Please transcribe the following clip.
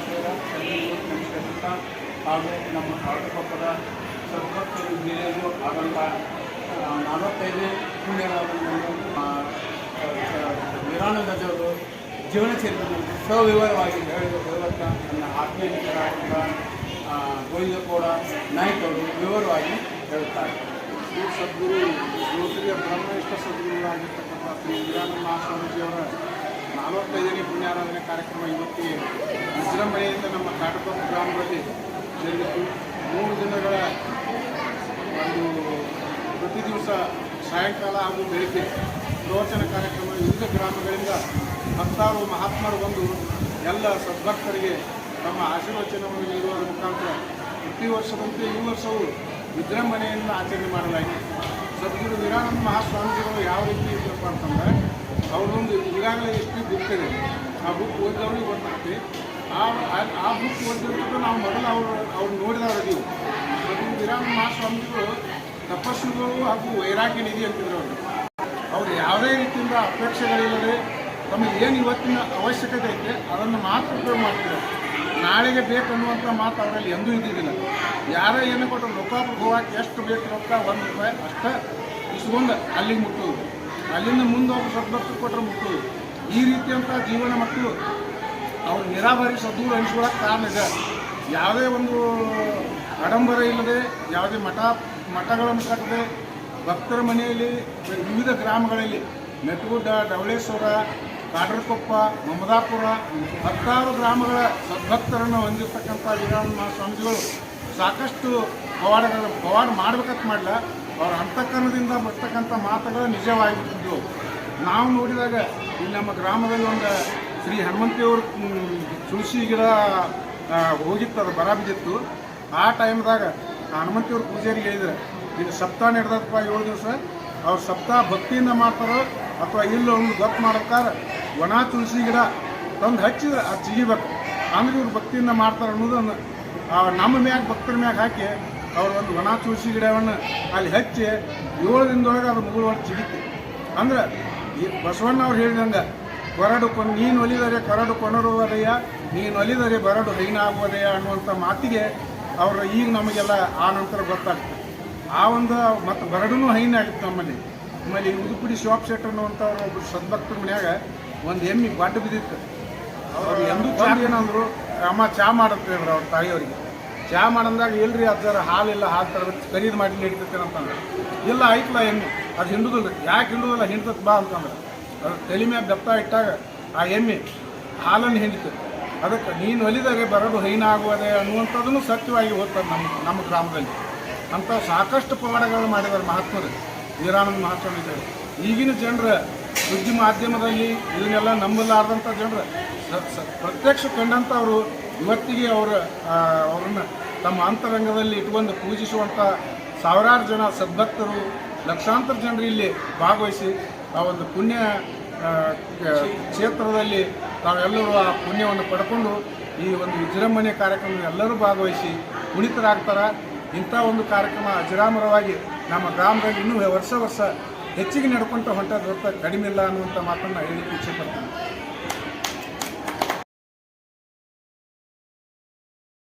ಸಮಾಜದ ನಮಸ್ಕರಿಸುತ್ತ ಹಾಗೂ ನಮ್ಮ ಕಾಡುಗೊಪ್ಪದ ಸದ್ಭಕ್ತರು ಹಿರಿಯರು ಆಗಂತ ನಲವತ್ತೈದನೇ ವೀರಾನಂದಜವರು ಜೀವನ ಚರಿತ್ರೆ ಸವಿವರವಾಗಿ ಹೇಳಿದ ಮೂಲಕ ನನ್ನ ಆತ್ಮೀಯ ಗೋವಿಂದ ಗೋವಿಂದಗೌಡ ನಾಯಕ್ ಅವರು ವಿವರವಾಗಿ ಹೇಳುತ್ತಾರೆ ಸದ್ಗುರು ಶ್ರೋತ್ರಿಯ ಬ್ರಹ್ಮ ಇಷ್ಟ ಸದ್ಗುರುಗಳಾಗಿರ್ತಕ್ಕಂಥ ಶ್ರೀ ವೀರಾನಂದ ಸ್ವಾಮೀಜಿಯವರ ನಲವತ್ತೈದನೇ ಪುಣ್ಯಾರಾಧನೆ ಕಾರ್ಯಕ್ರಮ ಇವತ್ತಿಗೆ ವಿಜೃಂಭಣೆಯಿಂದ ನಮ್ಮ ಕಾಟಪಕ್ಕ ಗ್ರಾಮದಲ್ಲಿ ಜರುಗಿತು. ಮೂರು ದಿನಗಳ ಒಂದು ಪ್ರತಿ ದಿವಸ ಸಾಯಂಕಾಲ ಹಾಗೂ ಬೆಳಿಗ್ಗೆ ಪ್ರವಚನ ಕಾರ್ಯಕ್ರಮ ವಿವಿಧ ಗ್ರಾಮಗಳಿಂದ ಹತ್ತಾರು ಮಹಾತ್ಮರು ಬಂದು ಎಲ್ಲ ಸದ್ಭಕ್ತರಿಗೆ ತಮ್ಮ ಆಶೀರ್ವಚನವನ್ನು ನೀಡುವ ಮುಖಾಂತರ ಪ್ರತಿ ವರ್ಷದಂತೆ ಈ ವರ್ಷವೂ ವಿಜೃಂಭಣೆಯಿಂದ ಆಚರಣೆ ಮಾಡಲಾಗಿದೆ. ಸದ್ಗುರು ವೀರಾನಂದ ಮಹಾಸ್ವಾಮೀಜಿಗಳು ಯಾವ ರೀತಿ ಈಗಾಗಲೇ ಎಷ್ಟು ಬುಕ್ ಇದೆ ಆ ಬುಕ್ ಓದಿದವ್ರಿಗೆ ಗೊತ್ತಾಗ್ತದೆ. ಆ ಬುಕ್ ಓದಿದ್ರು ನಾವು ಮೊದಲು ಅವರು ಅವ್ರು ನೋಡಿದವರಿದ್ದೀವಿ ಮತ್ತು ವಿರಾಮ ಮಹಾಸ್ವಾಮಿಗಳು ತಪಸ್ಸುಗಳು ಹಾಗೂ ವೈರಾಗ್ಯ ನಿಧಿ ಅಂತಿದ್ರು ಅವರು. ಅವ್ರು ಯಾವುದೇ ರೀತಿಯಿಂದ ಅಪೇಕ್ಷೆಗಳಿಲ್ಲದೆ ತಮಗೆ ಏನು ಇವತ್ತಿನ ಅವಶ್ಯಕತೆ ಐತೆ, ಅದನ್ನು ಮಾತ್ರ ಉಪಯೋಗ ಮಾಡ್ತಿದ್ದಾರೆ. ನಾಳೆಗೆ ಬೇಕನ್ನುವಂಥ ಮಾತು ಅವರಲ್ಲಿ ಎಂದೂ ಇದ್ದಿದ್ದಿಲ್ಲ. ಯಾರೇ ಏನು ಕೊಟ್ಟರು ರೊಕ್ಕ ಹೋಗಕ್ಕೆ ಎಷ್ಟು ಬೇಕು ರೊಕ್ಕ ಒಂದು ರೂಪಾಯಿ ಅಷ್ಟ. ಇಸ್ಕೊಂಡು ಅಲ್ಲಿಗೆ ಮುಟ್ಟುವುದು. ಅಲ್ಲಿಂದ ಮುಂದೆ ಹೋಗಿ ಸದ್ಭಕ್ತಿ ಕೊಟ್ಟರೆ ಮಕ್ಕಳು ಈ ರೀತಿಯಂಥ ಜೀವನ ಮಕ್ಕಳು ಅವ್ರು ನಿರಾಭಾರಿ ಸದ್ಗುರು ಅನಿಸ್ಕೊಳ್ಳೋಕೆ ಕಾರಣ ಇದೆ. ಯಾವುದೇ ಒಂದು ಆಡಂಬರ ಇಲ್ಲದೆ, ಯಾವುದೇ ಮಠ, ಮಠಗಳನ್ನು ಕಟ್ಟದೆ, ಭಕ್ತರ ಮನೆಯಲ್ಲಿ, ವಿವಿಧ ಗ್ರಾಮಗಳಲ್ಲಿ ಮೆಟ್ಟಗುಡ್ಡ ಡವಳೇಶ್ವರ ಕಾಡ್ರಕೊಪ್ಪ, ಮಮದಾಪುರ, ಹತ್ತಾರು ಗ್ರಾಮಗಳ ಸದ್ಭಕ್ತರನ್ನು ಹೊಂದಿರತಕ್ಕಂಥ ವೀರಾಮ ಸ್ವಾಮಿಗಳು ಸಾಕಷ್ಟು ಪವಾಡಗಳ, ಪವಾಡ ಮಾಡ್ಬೇಕಂತ ಮಾಡಲ್ಲ ಅವ್ರ ಅಂತಃಕರಣದಿಂದ ಬರ್ತಕ್ಕಂಥ ಮಾತುಗಳು ನಿಜವಾಗಿದ್ದು, ನಾವು ನೋಡಿದಾಗ ಇಲ್ಲಿ ನಮ್ಮ ಗ್ರಾಮದಲ್ಲಿ ಒಂದು ಶ್ರೀ ಹನುಮಂತಿಯವ್ರ ತುಳಸಿ ಗಿಡ ಹೋಗಿತ್ತು ಅದು ಬರ ಬಿದ್ದಿತ್ತು. ಆ ಟೈಮ್ದಾಗ ಹನುಮಂತಿಯವ್ರ ಪೂಜಾರಿಗೆ ಹೇಳಿದ್ರೆ, ಇದು ಸಪ್ತಾಹ ನಡೆದಪ್ಪ ಏಳು ದಿವಸ, ಅವ್ರು ಸಪ್ತಾಹ ಭಕ್ತಿಯಿಂದ ಮಾಡ್ತಾರೋ ಅಥವಾ ಇಲ್ಲಿ ಒಂದು ಗೊತ್ತು ಮಾಡ್ತಾರೆ ಒಣ ತುಳಸಿ ಗಿಡ ತಂದು ಹಚ್ಚಿದ್ರೆ ಅದು ಸಿಗಿಬೇಕು ಅಂದ್ರೆ ಇವ್ರು ಭಕ್ತಿಯಿಂದ ಮಾಡ್ತಾರೆ ಅನ್ನೋದನ್ನು ನಮ್ಮ ಮ್ಯಾಗ, ಭಕ್ತರ ಮ್ಯಾಗ ಹಾಕಿ ಅವ್ರು ಒಂದು ಒಣ ತುಳಸಿ ಗಿಡವನ್ನು ಅಲ್ಲಿ ಹಚ್ಚಿ ಏಳು ದಿನದೊಳಗೆ ಅದು ಮುಗುಳುವಟ್ಟು ಸಿಗುತ್ತೆ ಅಂದ್ರೆ ಈ ಬಸವಣ್ಣ ಅವ್ರು ಹೇಳಿದಂಗೆ ಕೊರಡು ಕೊ ನೀನು ಒಲಿದರೆ ಕೊರಡು ಕೊನರುವುದಯ್ಯ ನೀನು ಒಲಿದರೆ ಬರಡು ಹೈನಾಗುವುದಯ್ಯ ಅನ್ನುವಂಥ ಮಾತಿಗೆ ಅವರು ಈಗ ನಮಗೆಲ್ಲ ಆ ನಂತರ ಗೊತ್ತಾಗ್ತದೆ ಆ ಒಂದು ಮತ್ತು ಬರಡೂ ಹೈನ ಆಗುತ್ತೆ ನಮ್ಮಲ್ಲಿ. ಆಮೇಲೆ ಉದುಪುಡಿ ಶಾಪ್ ಸೆಟ್ ಅನ್ನುವಂಥವ್ರು ಒಬ್ಬರು ಸದ್ಭಕ್ತರ ಮನ್ಯಾಗ ಒಂದು ಎಮ್ಮಿ ಬಡ್ಡ ಬಿದ್ದಿತ್ತು. ಅವರು ಎಂದೂ ಏನಂದ್ರು ಅಮ್ಮ ಚಾ ಮಾಡುತ್ತೆ ಹೇಳ್ರಿ ಅವ್ರ ತಾಯಿಯವರಿಗೆ. ಚಾ ಮಾಡಂದಾಗ ಇಲ್ರಿ ಅದರ ಹಾಲಿಲ್ಲ, ಹಾಲು ತರಬೇಕು, ಖರೀದಿ ಮಾಡಿ ನಡೀತೈತೆ ಅಂತಂದ್ರೆ. ಇಲ್ಲ ಐತ್ಲ ಎಮ್ಮೆ ಅದು ಹಿಂಡುದಿಲ್ಲ ಯಾಕೆ ಹಿಂಡುದಿಲ್ಲ? ಹಿಂಡ್ತತ್ ಬಾ ಅಂತಂದ್ರೆ. ಅದು ತಲೆ ಮ್ಯಾಗ ಬೆತ್ತ ಇಟ್ಟಾಗ ಆ ಎಮ್ಮೆ ಹಾಲನ್ನು ಹಿಂಡಿತು ಅದಕ್ಕೆ ನೀನು ಒಲಿದರೆ ಹೈನ ಆಗುವುದೇ ಅನ್ನುವಂಥದ್ದನ್ನು ಸತ್ಯವಾಗಿ ಓದ್ತಾರೆ ನಮ್ಮ ನಮ್ಮ ಗ್ರಾಮದಲ್ಲಿ. ಅಂತ ಸಾಕಷ್ಟು ಪವಾಡಗಳನ್ನು ಮಾಡಿದ್ದಾರೆ ಮಹಾತ್ಮರು. ವೀರಾನಂದ ಇದ್ದಾರೆ ಈಗಿನ ಜನರ ಸುದ್ದಿ ಮಾಧ್ಯಮದಲ್ಲಿ ಇದನ್ನೆಲ್ಲ ನಂಬಲಾರ್ದಂಥ ಜನರು. ಪ್ರತ್ಯಕ್ಷ ಕಂಡಂಥವರು ಇವತ್ತಿಗೆ ಅವರು ಅವ್ರನ್ನ ತಮ್ಮ ಅಂತರಂಗದಲ್ಲಿ ಇಟ್ಕೊಂಡು ಪೂಜಿಸುವಂಥ ಸಾವಿರಾರು ಜನ ಸದ್ಭಕ್ತರು, ಲಕ್ಷಾಂತರ ಜನರು ಇಲ್ಲಿ ಭಾಗವಹಿಸಿ ಆ ಒಂದು ಪುಣ್ಯ ಕ್ಷೇತ್ರದಲ್ಲಿ ತಾವೆಲ್ಲರೂ ಆ ಪುಣ್ಯವನ್ನು ಪಡ್ಕೊಂಡು ಈ ಒಂದು ವಿಜೃಂಭಣೆ ಕಾರ್ಯಕ್ರಮ ಎಲ್ಲರೂ ಭಾಗವಹಿಸಿ ಪುಣಿತರಾಗ್ತಾರೆ ಇಂಥ ಒಂದು ಕಾರ್ಯಕ್ರಮ ಅಜರಾಮರವಾಗಿ ನಮ್ಮ ಗ್ರಾಮದಲ್ಲಿ ಇನ್ನೂ ವರ್ಷ ವರ್ಷ ಹೆಚ್ಚಿಗೆ ನಡ್ಕೊಂತ ಹೊಂಟದ ಹೊರತ ಕಡಿಮೆ ಇಲ್ಲ ಅನ್ನುವಂಥ ಮಾತನ್ನು ಹೇಳಿ ಇಚ್ಛೆ